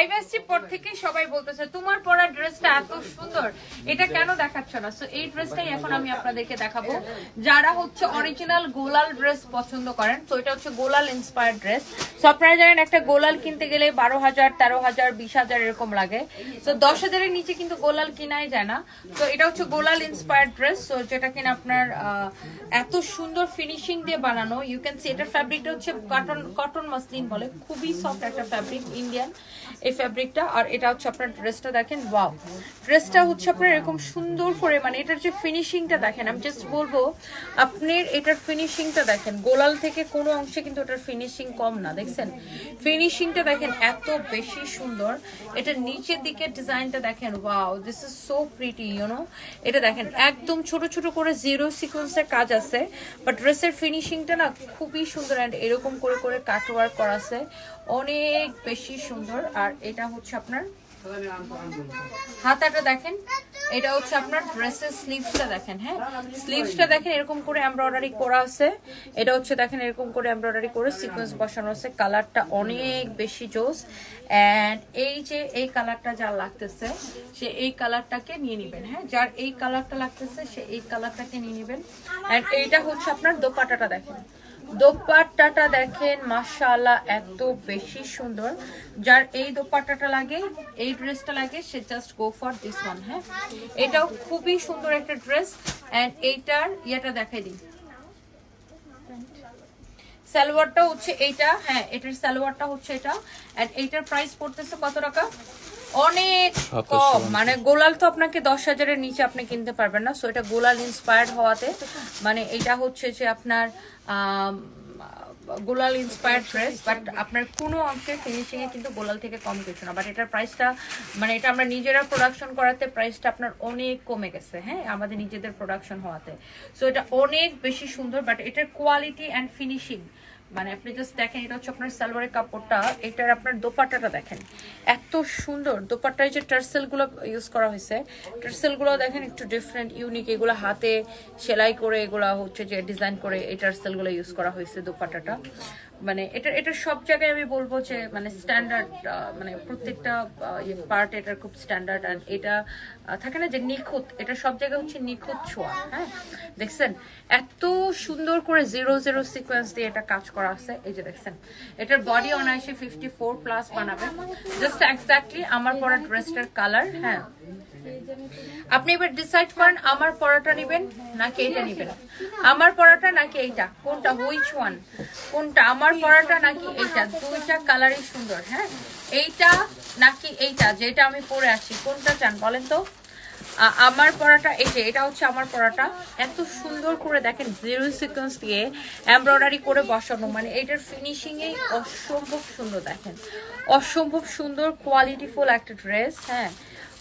Live পর থেকেই সবাই বলতেছে, তোমার পরা ড্রেসটা এত সুন্দর, এটা কেন দেখাচ্ছ না? সো এই ড্রেসটাই এখন আমি আপনাদেরকে দেখাবো। যারা হচ্ছে অরিজিনাল গোলাল ড্রেস পছন্দ করেন, তো এটা হচ্ছে গোলাল ইন্সপায়ার্ড ড্রেস সো আপনারা জানেন একটা গোলাল কিনতে গেলে বারো হাজার, তেরো হাজার, বিশ হাজার এরকম লাগে। তো দশ হাজারের নিচে কিন্তু গোলাল কিনাই যায় না। তো এটা হচ্ছে গোলাল ইন্সপায়ার্ড ড্রেস তো যেটা কিনা আপনার এত সুন্দর ফিনিশিং দিয়ে বানানো। ইউ ক্যান সি এটার ফ্যাব্রিকটা হচ্ছে কটন কটন মাসলিন বলে। খুবই সফট একটা ফ্যাব্রিক ইন্ডিয়ান এই ফ্যাব্রিকটা আর এটা হচ্ছে আপনার ড্রেসটা দেখেন ওয়াও ড্রেসটা হচ্ছে আপনার এরকম সুন্দর করে মানে এটার যে ফিনিশিংটা দেখেন, আমি জাস্ট বলব, আপনার এটার ফিনিশিংটা দেখেন, গোলাল থেকে কোনো অংশে কিন্তু এটার ফিনিশিং কম না, দেখছেন? ফিনিশিংটা দেখেন এত বেশি সুন্দর, এটার নিচের দিকে ডিজাইনটা দেখেন wow this is so pretty you know এটা দেখেন, একদম ছোট ছোট করে জিরো সিকোয়েন্সের কাজ আছে বাট ড্রেসের ফিনিশিংটা না খুবই সুন্দর অ্যান্ড এরকম করে করে কাটওয়ার্ক করা আছে, অনেক বেশি সুন্দর, আর এটা হচ্ছে আপনার হাতাটা দেখেন এটা হচ্ছে আপনার ড্রেসের স্লিভসটা দেখেন হ্যাঁ? স্লিভসটা দেখেন এরকম করে এমব্রয়ডারি করা আছে। এটা হচ্ছে দেখেন এরকম করে এমব্রয়ডারি করে সিকোয়েন্স বসানো আছে। কালারটা অনেক বেশি জোস। অ্যান্ড এই যে এই কালারটা যা লাগতেছে সে এই কালারটাকে নিয়ে নেবেন হ্যাঁ? যার এই কালারটা লাগতেছে সে এই কালারটাকে নিয়ে নেবেন। অ্যান্ড এইটা হচ্ছে আপনার দোপাটাটা দেখেন। দোপাট্টাটা দেখেন, মাশাআল্লাহ, এত বেশি সুন্দর। যার এই দোপাট্টাটা লাগে, এই ড্রেসটা লাগে, সে just go for this one হ্যাঁ? এটাও খুবই সুন্দর একটা ড্রেস অ্যান্ড এইটার ইয়েটা দেখাই দিই। সালোয়ারটা হচ্ছে এইটা হ্যাঁ এটার সালোয়ারটা হচ্ছে এটা অ্যান্ড এইটার প্রাইস পড়তেছে কত টাকা? অনেক কম। মানে গোলাল তো আপনাকে দশ হাজারের নিচে আপনি কিনতে পারবেন না। সো এটা গোলাল ইন্সপায়ার্ড হওয়াতে মানে এটা হচ্ছে যে আপনার গোলাল ইন্সপায়ার্ড ড্রেস বাট আপনার কোনো অংশের ফিনিশিং এ কিন্তু গোলাল থেকে কম কিছু না। বাট এটার প্রাইসটা মানে এটা আমরা নিজেরা প্রোডাকশন করাতে প্রাইসটা আপনার অনেক কমে গেছে হ্যাঁ? আমাদের নিজেদের প্রোডাকশন হওয়াতে। সো এটা অনেক বেশি সুন্দর বাট এটার কোয়ালিটি অ্যান্ড ফিনিশিং মানে আপনি জাস্ট দেখেন, এটা হচ্ছে আপনার সালোয়ারের কাপড়টা, এটার আপনার দোপাট্টাটা দেখেন। এত সুন্দর, দোপাট্টায় যে টার্সেলগুলো ইউজ করা হয়েছে টার্সেলগুলো দেখেন একটু ডিফারেন্ট ইউনিক এগুলো হাতে সেলাই করে, এগুলো হচ্ছে যে ডিজাইন করে এই টার্সেলগুলো ইউজ করা হয়েছে দোপাট্টাটা। মানে এটা এটা সব জায়গায় আমি বলব যে মানে স্ট্যান্ডার্ড মানে প্রত্যেকটা পার্ট এটার খুব স্ট্যান্ডার্ড আর এটা থাকে না যে নিখুঁত, এটা সব জায়গায় হচ্ছে নিখুঁত ছোঁয়া হ্যাঁ? দেখছেন? এত সুন্দর করে জিরো জিরো সিকোয়েন্স দিয়ে এটা কাজ করা আছে, এই যে দেখছেন। এটার বডি অনায়াসে ফিফটি ফোর প্লাস বানাবে। জাস্ট এক্স্যাক্টলি আমার পরা ড্রেসটার কালার হ্যাঁ। আপনি এবার ডিসাইড করেন, আমার পরাটা নেবেন নাকি এটা নেবেন? আমার পরাটা নাকি এইটা? কোনটা? হুইচ ওয়ান কোনটা? আমার পরাটা নাকি এইটা? দুইটা কালারই সুন্দর হ্যাঁ। এইটা নাকি এইটা? যেটা আমি পরে আছি কোনটা চান বলেন তো? আমার পরাটা, এই যে, এটা হচ্ছে আমার পরাটা। এত সুন্দর করে দেখেন জিরো সিকোয়েন্স দিয়ে এমব্রয়ডারি করে বসানো। মানে এটার ফিনিশিং এই অসম্ভব সুন্দর দেখেন। অসম্ভব সুন্দর কোয়ালিটিফুল একটা ড্রেস হ্যাঁ।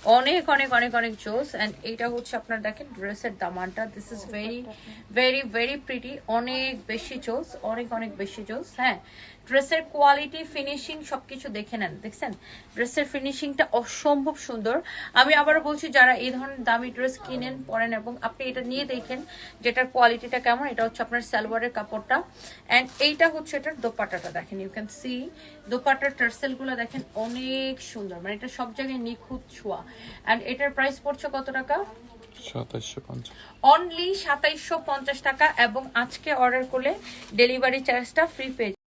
অনেক অনেক অনেক অনেক জোস অ্যান্ড এইটা হচ্ছে আপনার দেখেন ড্রেসের দামানটা। This is very very very pretty অনেক বেশি জোস অনেক অনেক বেশি জোস হ্যাঁ। ড্রেসের কোয়ালিটি ফিনিশিং সবকিছু দেখে নেন, দেখছেন? ড্রেসের ফিনিশিংটা অসম্ভব সুন্দর। আমি আবারও বলছি, যারা এই ধরনের দামি ড্রেস কিনেন, পরেন এবং আপনি এটা নিয়ে দেখেন, যেটার কোয়ালিটিটা কেমন, এটা হচ্ছে আপনার সালোয়ারের কাপড়টা। অ্যান্ড এইটা হচ্ছে এটার দোপাটাটা দেখেন ইউ ক্যান সি দোপাট্টার টার্সেলগুলো দেখেন অনেক সুন্দর মানে এটা সব জায়গায় নিখুঁত ছোঁয়া। অ্যান্ড এটার প্রাইস পড়ছে কত টাকা? অনলি সাতাইশশো পঞ্চাশ টাকা এবং আজকে অর্ডার করলে ডেলিভারি চার্জটা ফ্রি পেয়ে